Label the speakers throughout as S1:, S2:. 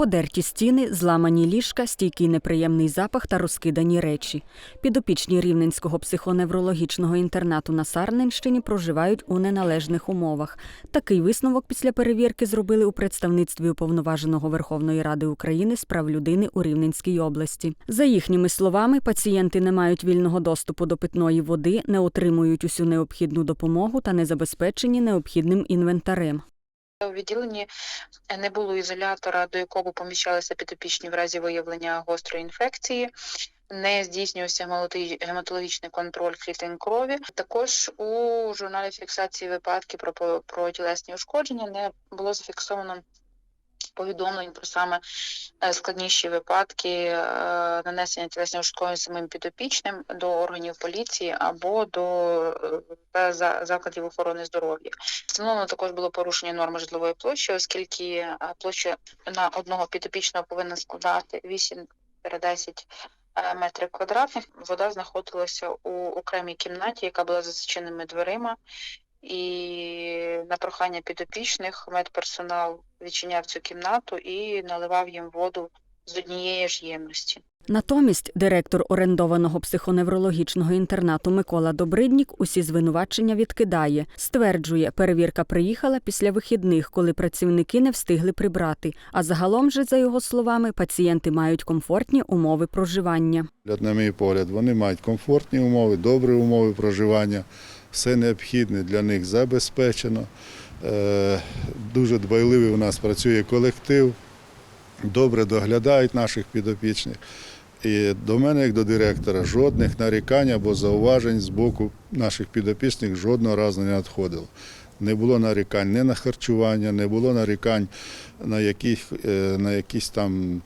S1: Подерті стіни, зламані ліжка, стійкий неприємний запах та розкидані речі. Підопічні рівненського психоневрологічного інтернату на Сарненщині проживають у неналежних умовах. Такий висновок після перевірки зробили у представництві уповноваженого Верховної Ради України з прав людини у Рівненській області. За їхніми словами, пацієнти не мають вільного доступу до питної води, не отримують усю необхідну допомогу та не забезпечені необхідним інвентарем.
S2: У відділенні не було ізолятора, до якого поміщалися підопічні в разі виявлення гострої інфекції. Не здійснювався гематологі- гематологічний контроль клітин крові. Також у журналі фіксації випадків про, про тілесні ушкодження не було зафіксовано повідомлень про саме е, складніші випадки е, нанесення тілесних ушкоджень самим підопічним до органів поліції або до е, закладів охорони здоров'я. Встановлено також було порушення норми житлової площі, оскільки площа на одного підопічного повинна складати 8-10 е, метрів квадратних. Вода знаходилася у окремій кімнаті, яка була за дверима. І на прохання підопічних медперсонал відчиняв цю кімнату і наливав їм воду з однієї ж ємності.
S1: Натомість директор орендованого психоневрологічного інтернату Микола Добриднік усі звинувачення відкидає. Стверджує, перевірка приїхала після вихідних, коли працівники не встигли прибрати. А загалом же, за його словами, пацієнти мають комфортні умови проживання.
S3: На мій погляд, вони мають комфортні умови, добрі умови проживання, все необхідне для них забезпечено. Е, Дуже дбайливий у нас працює колектив, добре доглядають наших підопічних. І до мене, як до директора, жодних нарікань або зауважень з боку наших підопічних жодного разу не надходило. Не було нарікань ні на харчування, не було нарікань на, яких, е, на якісь там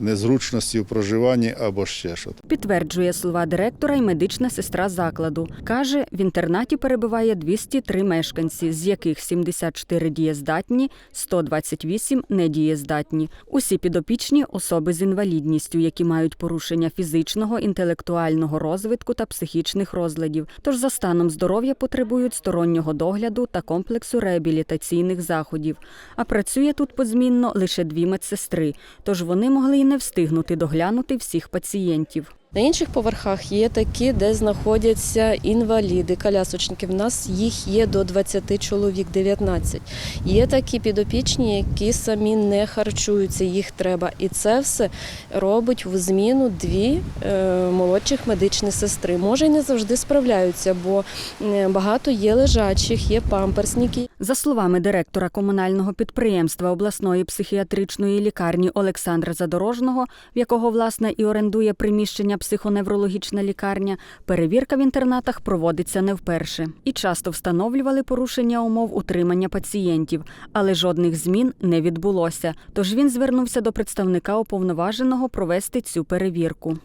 S3: незручності в проживанні або ще щось.
S1: Підтверджує слова директора і медична сестра закладу. Каже, в інтернаті перебуває 203 мешканці, з яких 74 дієздатні, 128 недієздатні. Усі підопічні особи з інвалідністю, які мають порушення фізичного, інтелектуального розвитку та психічних розладів. Тож за станом здоров'я потребують стороннього догляду та комплексу реабілітаційних заходів. А працює тут позмінно лише дві медсестри, тож вони могли й не встигнути доглянути всіх пацієнтів.
S4: На інших поверхах є такі, де знаходяться інваліди, колясочники. В нас їх є до 20 чоловік, 19. Є такі підопічні, які самі не харчуються, їх треба. І це все робить в зміну дві е, молодших медичні сестри. Може, й не завжди справляються, бо е, багато є лежачих, є памперсники.
S1: За словами директора комунального підприємства обласної психіатричної лікарні Олександра Задорожного, в якого власне і орендує приміщення психоневрологічна лікарня, перевірка в інтернатах проводиться не вперше. І часто встановлювали порушення умов утримання пацієнтів, але жодних змін не відбулося. Тож він звернувся до представника уповноваженого провести цю перевірку.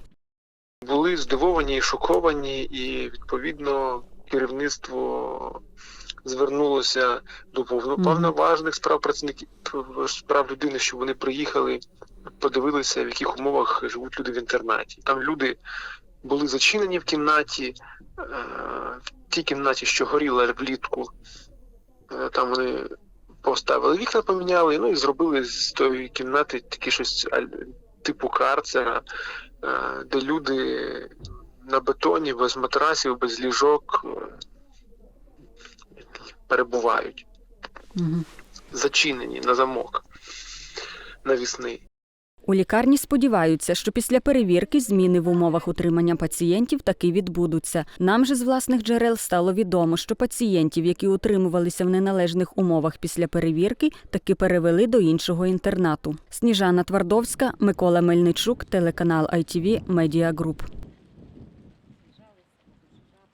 S5: були здивовані і шоковані, і відповідно керівництво звернулося до повно-
S1: Мгм.
S5: повноважних справ працівників справ людини, щоб вони приїхали, подивилися, в яких умовах живуть люди в інтернаті. Там люди були зачинені в кімнаті, е, в тій кімнаті, що горіла влітку. Е, Там вони поставили вікна, поміняли, ну і зробили з тої кімнати таке щось типу карцера, е, де люди на бетоні, без матрасів, без ліжок перебувають, зачинені на замок навісний.
S1: У лікарні сподіваються, що після перевірки зміни в умовах утримання пацієнтів таки відбудуться. Нам же з власних джерел стало відомо, що пацієнтів, які утримувалися в неналежних умовах після перевірки, таки перевели до іншого інтернату. Сніжана Твардовська, Микола Мельничук, телеканал ITV Media Group.